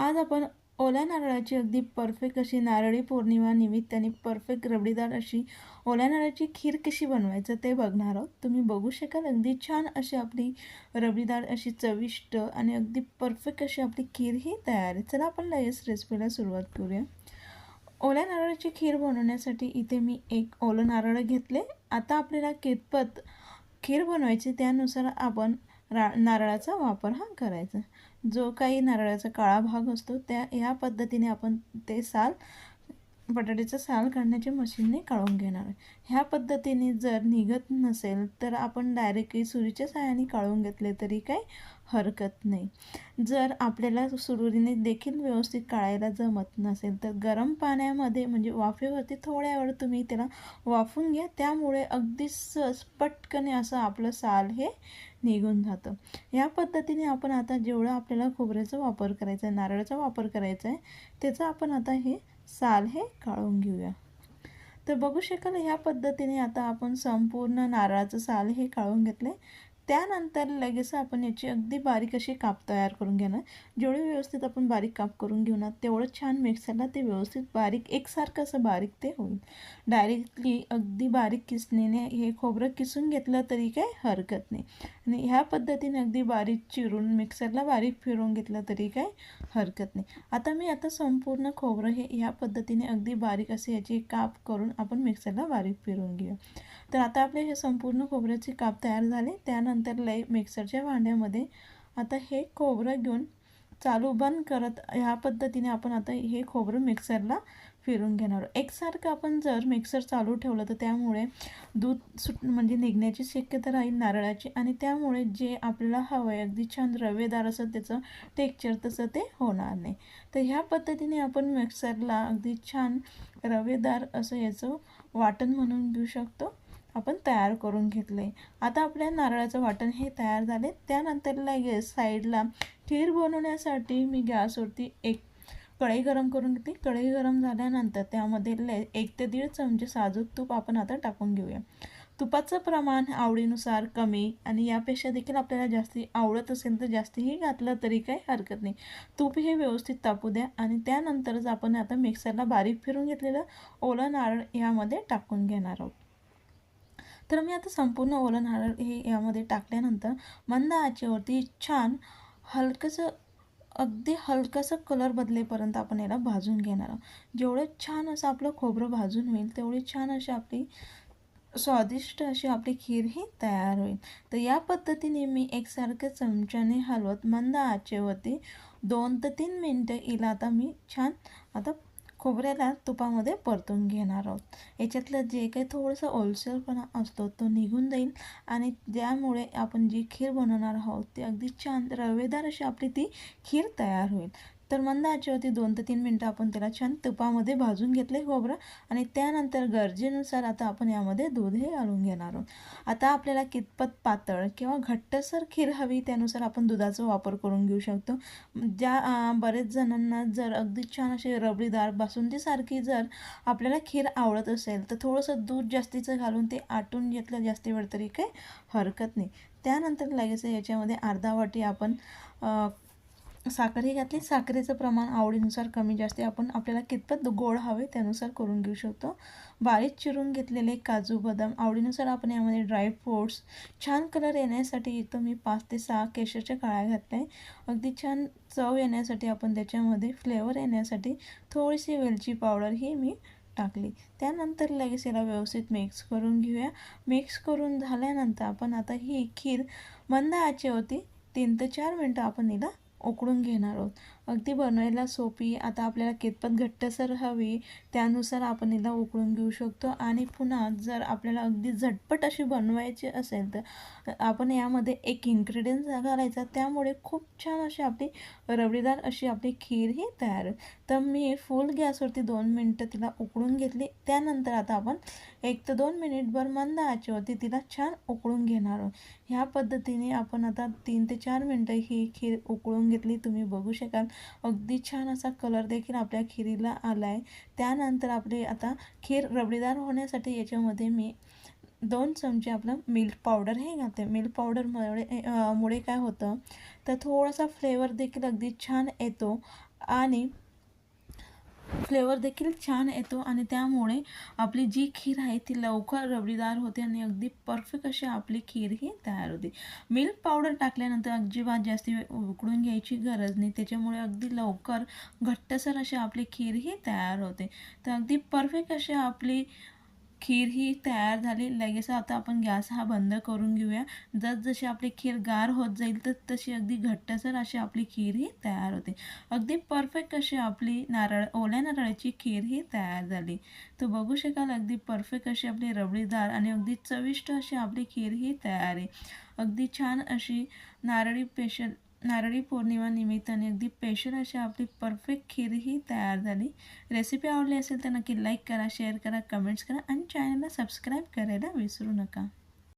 आज आपण ओल्या नारळाची अगदी परफेक्ट अशी नारळी पौर्णिमा निमित्ताने परफेक्ट रबडीदार अशी ओल्या नारळाची खीर कशी बनवायचं ते बघणार आहोत. तुम्ही बघू शकाल अगदी छान अशी आपली रबडीदार अशी चविष्ट आणि अगदी परफेक्ट अशी आपली खीर ही तयार आहे. चला आपण लगेच रेसिपीला सुरुवात करूया. ओल्या नारळाची खीर बनवण्यासाठी इथे मी एक ओलं नारळ घेतले. आता आपल्याला कितपत खीर बनवायची त्यानुसार आपण रा नारळाचा वापर हा करायचा. जो काही नारळाचा काळा भाग असतो त्या ह्या पद्धतीने आपण ते साल बटाट्याचं साल काढण्याच्या मशीनने काढून घेणार. ह्या पद्धतीने जर निघत नसेल तर आपण डायरेक्टली सुरीच्या सहाय्याने काढून घेतले तरी काही हरकत नाही. जर आपल्याला सुरुरीने देखील व्यवस्थित काढायला जमत नसेल तर गरम पाण्यामध्ये म्हणजे वाफेवरती थोड्या वेळ तुम्ही त्याला वाफून घ्या. त्यामुळे अगदी सहज पटकने असं आपलं साल हे निघून जातं. या पद्धतीने आपण आता जेवढं आपल्याला खोबऱ्याचा वापर करायचा आहे नारळाचा वापर करायचा आहे त्याचा आपण आता हे साल हे काढून घेऊया. तर बघू शकाल ह्या पद्धतीने आता आपण संपूर्ण नारळाचं साल हे काढून घेतले. त्यानंतर लगेच आपण याची अगदी बारीक अशी काप तयार करून घेणार. जेवढे व्यवस्थित आपण बारीक काप करून घेऊ ना तेवढं छान मिक्सरला ते व्यवस्थित बारीक एकसारखं असं बारीक ते होईल. डायरेक्टली अगदी बारीक किसणीने हे खोबरं किसून घेतलं तरी काही हरकत नाही. आणि ह्या पद्धतीने अगदी बारीक चिरून मिक्सरला बारीक फिरवून घेतलं तरी काही हरकत नाही. आता मी आता संपूर्ण खोबरं हे ह्या पद्धतीने अगदी बारीक असे याची काप करून आपण मिक्सरला बारीक फिरवून घेऊ. तर आता आपले हे संपूर्ण खोबऱ्याचे काप तयार झाले. त्यानंतर लई मिक्सरच्या भांड्यामध्ये आता हे खोबरं घेऊन चालू बंद करत ह्या पद्धतीने आपण आता हे खोबरं मिक्सरला फिरून घेणार एकसारखं आपण जर मिक्सर चालू ठेवलं तर त्यामुळे दूध सुट म्हणजे निघण्याची शक्यता राहील नारळाची आणि त्यामुळे जे आपल्याला हवं आहे अगदी छान रवेदार असं त्याचं टेक्चर तसं ते होणार नाही. तर ह्या पद्धतीने आपण मिक्सरला अगदी छान रवेदार असं याचं वाटण म्हणून घेऊ शकतो. आपण तयार करून घेतले. आता आपल्या नारळाचं वाटण हे तयार झाले. त्यानंतर लगेच साईडला खीर बनवण्यासाठी मी गॅसवरती एक कढई गरम करून घेतली. कढई गरम झाल्यानंतर त्यामध्ये ले एक ते दीड चमचे साजूक तूप आपण आता टाकून घेऊया. तुपाचं प्रमाण आवडीनुसार कमी आणि यापेक्षा देखील आपल्याला जास्ती आवडत असेल तर जास्तीही घातलं तरी काही हरकत नाही. तूप हे व्यवस्थित तापू द्या आणि त्यानंतरच आपण आता मिक्सरला बारीक फिरून घेतलेलं ओलं नारळ यामध्ये टाकून घेणार आहोत. तर मी आता संपूर्ण ओलं नारळ हे यामध्ये टाकल्यानंतर मंद आचेवरती छान हलकंसं अगदी हलकंसं कलर बदलेपर्यंत आपण याला भाजून घेणार आहोत. जेवढं छान असं आपलं खोबरं भाजून होईल तेवढी छान अशी आपली स्वादिष्ट अशी आपली खीर ही तयार होईल. तर या पद्धतीने मी एकसारख्या चमच्याने हलवत मंद आचेवरती दोन ते तीन मिनटं हिला आता मी छान आता खोबऱ्याला तुपामध्ये परतून घेणार आहोत. याच्यातलं जे काही थोडंसं ओलसरपणा असतो तो निघून जाईल आणि ज्यामुळे आपण जी खीर बनवणार आहोत ती अगदी छान रवेदार अशी आपली ती खीर तयार होईल. तर मंद आचेवरती दोन ते तीन मिनटं आपण त्याला छान तुपामध्ये भाजून घेतले हो खोबरं आणि त्यानंतर गरजेनुसार आता आपण यामध्ये दूध हे घालून घेणार आहोत. आता आपल्याला कितपत पातळ किंवा घट्टसर खीर हवी त्यानुसार आपण दुधाचा वापर करून घेऊ शकतो. ज्या बरेच जणांना जर अगदी छान असे रबडीदार बासुंदीसारखी जर आपल्याला खीर आवडत असेल तर थोडंसं दूध जास्तीचं घालून ते आटून घेतलं जास्ती वेळ तरी काही हरकत नाही. त्यानंतर लगेच याच्यामध्ये अर्धा वाटी आपण साखरही घातली. साखरेचं प्रमाण आवडीनुसार कमी जास्त. आपण आपल्याला कितपत गोड हवे त्यानुसार करून घेऊ शकतो. बारीक चिरून घेतलेले काजू बदाम आवडीनुसार आपण यामध्ये ड्रायफ्रूट्स छान कलर येण्यासाठी इथं मी पाच ते सहा केशरच्या काळ्या घातल्या अगदी छान चव येण्यासाठी आपण त्याच्यामध्ये फ्लेवर येण्यासाठी थोडीशी वेलची पावडर ही मी टाकली. त्यानंतर लगेच याला व्यवस्थित मिक्स करून घेऊया. मिक्स करून झाल्यानंतर आपण आता ही खीर मंद आचे होती तीन ते चार मिनटं आपण हिला उकळून घेणार आहोत. अगदी बनवायला सोपी आता आपल्याला कितपत घट्टसर हवी त्यानुसार आपण एकदा उकळून घेऊ शकतो. आणि पुन्हा जर आपल्याला अगदी झटपट अशी बनवायची असेल तर आपण यामध्ये एक इन्ग्रेडियंट घालायचा. त्यामुळे खूप छान अशी आपली रबडीदार अशी आपली खीर ही तयार होईल. तर मी फुल गॅसवरती दोन मिनटं तिला उकळून घेतली. त्यानंतर आता आपण एक ते दोन मिनिटभर मंद आचेवरती तिला छान उकळून घेणार आहोत. ह्या पद्धतीने आपण आता तीन ते चार मिनटं ही खीर उकळून घेतली तुम्ही बघू शकाल. अगदी छान असा कलर देखील आपल्या खिरीला आला आहे त्यानंतर आपली आता खीर रबडीदार होण्यासाठी याच्यामध्ये मी दोन चमचे आपलं मिल्क पावडर हे घालते. मिल्क पावडरमुळे मुळे काय होतं? तर थोडासा फ्लेवर देखील अगदी छान येतो. आणि फ्लेवर देखील छान येतो आणि त्यामुळे आपली जी खीर आहे ती लवकर रबडीदार होते आणि अगदी परफेक्ट अशी आपली खीर ही तयार होते. मिल्क पावडर टाकल्यानंतर अजिबात जास्त उकडून घ्यायची गरज नाही. त्याच्यामुळे अगदी लवकर घट्टसर अशी आपली खीर ही तयार होते. तर अगदी परफेक्ट अशी आपली खीर ही तयार झाली. लगेच आता आपण गॅस हा बंद करून घेऊया. जसजशी आपली खीर गार होत जाईल तर तशी अगदी घट्टसर अशी आपली खीर ही तयार होते. अगदी परफेक्ट अशी आपली नारळ ओल्या नारळाची खीर ही तयार झाली. तर बघू शकाल अगदी परफेक्ट अशी आपली रबडीदार आणि अगदी चविष्ट अशी आपली खीर ही तयार आहे. अगदी छान अशी नारळी पेशल नारळी पौर्णिमा निमित्ताने अगदी स्पेशल अशी आपली परफेक्ट खीर ही तयार झाली. रेसिपी आवडली असेल तर नक्की लाईक करा शेअर करा कमेंट्स करा आणि चॅनलला सबस्क्राईब करायला विसरू नका.